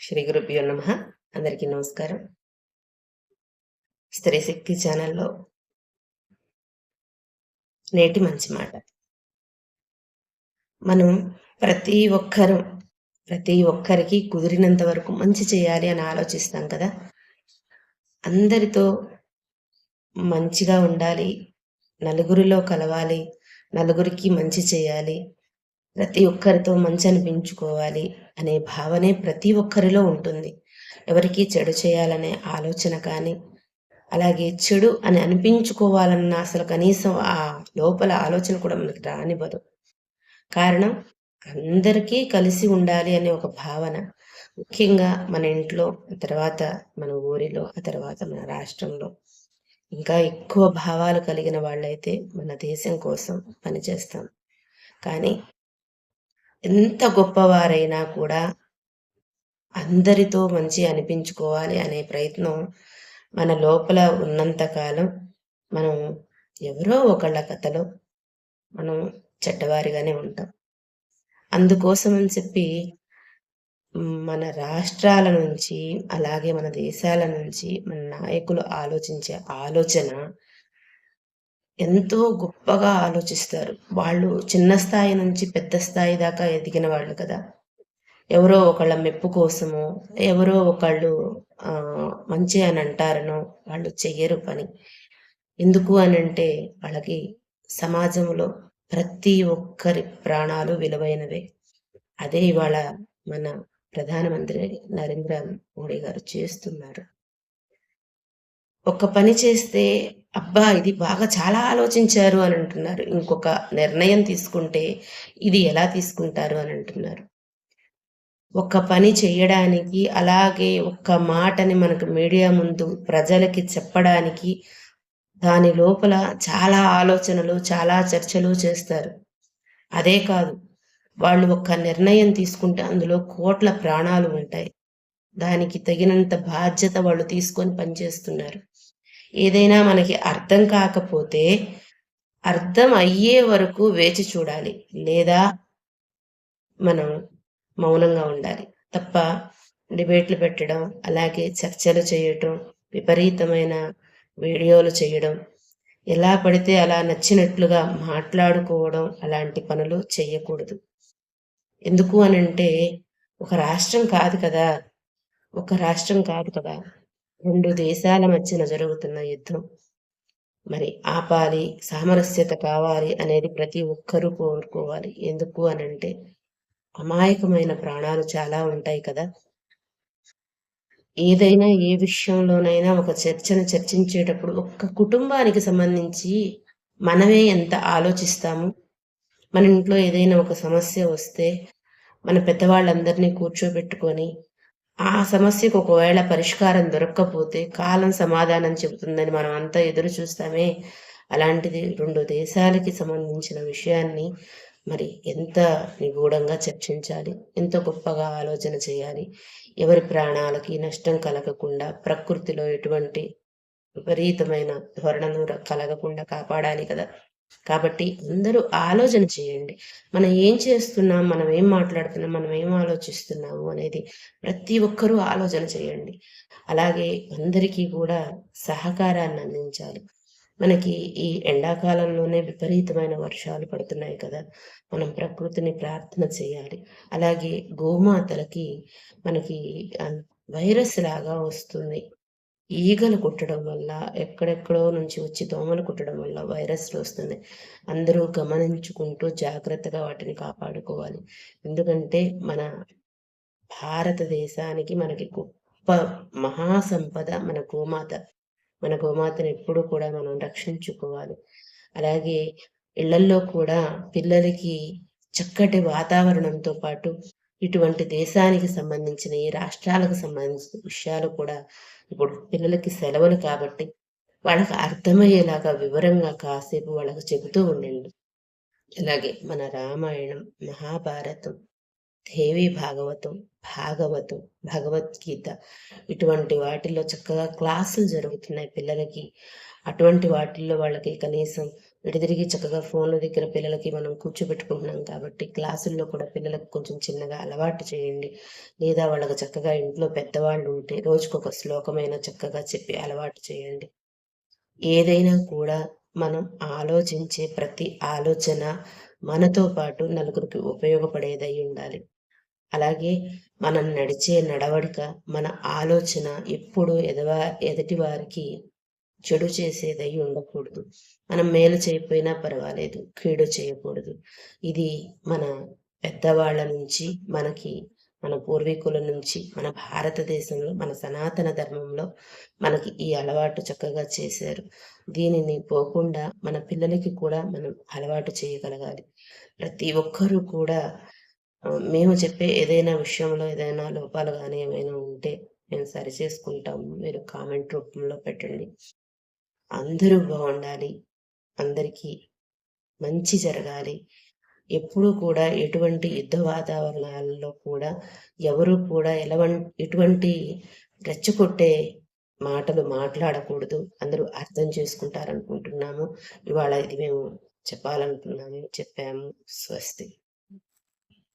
శ్రీ గురుభ్యో నమ. అందరికీ నమస్కారం. స్త్రీ శక్తి ఛానల్లో నేటి మంచి మాట. మనం ప్రతి ఒక్కరూ ప్రతి ఒక్కరికి కుదిరినంత వరకు మంచి చేయాలి అని ఆలోచిస్తాం కదా. అందరితో మంచిగా ఉండాలి నలుగురిలో కలవాలి నలుగురికి మంచి చేయాలి ప్రతి ఒక్కరితో మంచి అనిపించుకోవాలి అనే భావనే ప్రతి ఒక్కరిలో ఉంటుంది. ఎవరికి చెడు చేయాలనే ఆలోచన కానీ అలాగే చెడు అని అనిపించుకోవాలన్న అసలు కనీసం ఆ లోపల ఆలోచన కూడా మనకి రానివ్వదు. కారణం అందరికీ కలిసి ఉండాలి అనే ఒక భావన. ముఖ్యంగా మన ఇంట్లో ఆ తర్వాత మన ఊరిలో ఆ తర్వాత మన రాష్ట్రంలో. ఇంకా ఎక్కువ భావాలు కలిగిన వాళ్ళైతే మన దేశం కోసం పనిచేస్తాం. కానీ ఎంత గొప్పవారైనా కూడా అందరితో మంచి అనిపించుకోవాలి అనే ప్రయత్నం మన లోపల ఉన్నంతకాలం మనం ఎవరో ఒకళ్ళ కథలో మనం చెడ్డవారిగానే ఉంటాం. అందుకోసం అని చెప్పి మన రాష్ట్రాల నుంచి అలాగే మన దేశాల నుంచి మన నాయకులు ఆలోచించే ఆలోచన ఎంతో గొప్పగా ఆలోచిస్తారు. వాళ్ళు చిన్న స్థాయి నుంచి పెద్ద స్థాయి దాకా ఎదిగిన వాళ్ళు కదా. ఎవరో ఒకళ్ళ మెప్పు కోసమో ఎవరో ఒకళ్ళు మంచి అని అంటారనో వాళ్ళు చెయ్యరు పని. ఎందుకు అని అంటే వాళ్ళకి సమాజంలో ప్రతి ఒక్కరి ప్రాణాలు విలువైనవే. అదే ఇవాళ మన ప్రధానమంత్రి నరేంద్ర మోడీ గారు చేస్తున్నారు. ఒక పని చేస్తే అబ్బా ఇది బాగా చాలా ఆలోచించారు అని అంటున్నారు. ఇంకొక నిర్ణయం తీసుకుంటే ఇది ఎలా తీసుకుంటారు అని అంటున్నారు. ఒక పని చేయడానికి అలాగే ఒక్క మాటని మనకు మీడియా ముందు ప్రజలకి చెప్పడానికి దాని లోపల చాలా ఆలోచనలు చాలా చర్చలు చేస్తారు. అదే కాదు వాళ్ళు ఒక్క నిర్ణయం తీసుకుంటే అందులో కోట్ల ప్రాణాలు ఉంటాయి. దానికి తగినంత బాధ్యత వాళ్ళు తీసుకొని పనిచేస్తున్నారు. ఏదైనా మనకి అర్థం కాకపోతే అర్థం అయ్యే వరకు వేచి చూడాలి. లేదా మనం మౌనంగా ఉండాలి. తప్ప డిబేట్లు పెట్టడం అలాగే చర్చలు చేయటం విపరీతమైన వీడియోలు చేయడం ఎలా పడితే అలా నచ్చినట్లుగా మాట్లాడుకోవడం అలాంటి పనులు చేయకూడదు. ఎందుకు అనంటే ఒక రాష్ట్రం కాదు కదా. ఒక రాష్ట్రం కాదు కదా. రెండు దేశాల మధ్యన జరుగుతున్న యుద్ధం. మరి ఆపాలి సామరస్యత కావాలి అనేది ప్రతి ఒక్కరూ కోరుకోవాలి. ఎందుకు అనంటే అమాయకమైన ప్రాణాలు చాలా ఉంటాయి కదా. ఏదైనా ఏ విషయంలోనైనా ఒక చర్చను చర్చించేటప్పుడు ఒక్క కుటుంబానికి సంబంధించి మనమే ఎంత ఆలోచిస్తాము? మన ఇంట్లో ఏదైనా ఒక సమస్య వస్తే మన పెద్దవాళ్ళందరినీ కూర్చోబెట్టుకొని ఆ సమస్యకు ఒకవేళ పరిష్కారం దొరక్కపోతే కాలం సమాధానం చెబుతుందని మనం అంతా ఎదురు చూస్తామే. అలాంటిది రెండు దేశాలకి సంబంధించిన విషయాన్ని మరి ఎంత నిగూఢంగా చర్చించాలి ఎంత గొప్పగా ఆలోచన చేయాలి ఎవరి ప్రాణాలకి నష్టం కలగకుండా ప్రకృతిలో ఎటువంటి విపరీతమైన ధోరణను కలగకుండా కాపాడాలి కదా. కాబట్టి అందరూ ఆలోచన చేయండి. మనం ఏం చేస్తున్నాం మనం ఏం మాట్లాడుతున్నాం మనం ఏం ఆలోచిస్తున్నాము అనేది ప్రతి ఒక్కరూ ఆలోచన చేయండి. అలాగే అందరికీ కూడా సహకారాన్ని అందించాలి. మనకి ఈ ఎండాకాలంలోనే విపరీతమైన వర్షాలు పడుతున్నాయి కదా మనం ప్రకృతిని ప్రార్థన చేయాలి. అలాగే గోమాతలకి మనకి వైరస్ లాగా వస్తుంది. ఈగలు కుట్టడం వల్ల ఎక్కడెక్కడో నుంచి వచ్చి దోమలు కుట్టడం వల్ల వైరస్లు వస్తుంది. అందరూ గమనించుకుంటూ జాగ్రత్తగా వాటిని కాపాడుకోవాలి. ఎందుకంటే మన భారతదేశానికి మనకి గొప్ప మహాసంపద మన గోమాత. మన గోమాతను ఎప్పుడు కూడా మనం రక్షించుకోవాలి. అలాగే ఇళ్ళల్లో కూడా పిల్లలకి చక్కటి వాతావరణంతో పాటు ఇటువంటి దేశానికి సంబంధించిన ఈ రాష్ట్రాలకు సంబంధించిన విషయాలు కూడా ఇప్పుడు పిల్లలకి సెలవులు కాబట్టి వాళ్ళకి అర్థమయ్యేలాగా వివరంగా కాసేపు వాళ్ళకి చెబుతూ ఉండండి. అలాగే మన రామాయణం మహాభారతం దేవి భాగవతం భాగవతం భగవద్గీత ఇటువంటి వాటిల్లో చక్కగా క్లాసులు జరుగుతున్నాయి పిల్లలకి. అటువంటి వాటిల్లో వాళ్ళకి కనీసం ఇటు తిరిగి చక్కగా ఫోన్ల దగ్గర పిల్లలకి మనం కూర్చోబెట్టుకుంటున్నాం కాబట్టి క్లాసుల్లో కూడా పిల్లలకు కొంచెం చిన్నగా అలవాటు చేయండి. లేదా వాళ్ళకి చక్కగా ఇంట్లో పెద్దవాళ్ళు ఉంటే రోజుకొక శ్లోకమైన చక్కగా చెప్పి అలవాటు చేయండి. ఏదైనా కూడా మనం ఆలోచించే ప్రతి ఆలోచన మనతో పాటు నలుగురికి ఉపయోగపడేదై ఉండాలి. అలాగే మనం నడిచే నడవడిక మన ఆలోచన ఎప్పుడు ఎదవా ఎదుటి వారికి చెడు చేసేదై ఉండకూడదు. మనం మేలు చేయకపోయినా పర్వాలేదు కీడు చేయకూడదు. ఇది మన పెద్దవాళ్ళ నుంచి మనకి మన పూర్వీకుల నుంచి మన భారతదేశంలో మన సనాతన ధర్మంలో మనకి ఈ అలవాటు చక్కగా చేశారు. దీనిని పోకుండా మన పిల్లలకి కూడా మనం అలవాటు చేయగలగాలి. ప్రతి ఒక్కరూ కూడా మేము చెప్పే ఏదైనా విషయంలో ఏదైనా లోపాలు కానీ ఏమైనా ఉంటే మేము సరి చేసుకుంటాము. మీరు కామెంట్ రూపంలో పెట్టండి. అందరూ బాగుండాలి. అందరికీ మంచి జరగాలి. ఎప్పుడూ కూడా ఎటువంటి యుద్ధ వాతావరణాలలో కూడా ఎవరు కూడా ఎలవన్ ఎటువంటి రెచ్చగొట్టే మాటలు మాట్లాడకూడదు. అందరూ అర్థం చేసుకుంటారనుకుంటున్నాము. ఇవాళ ఇది మేము చెప్పాలనుకున్నాము చెప్పాము. స్వస్తి.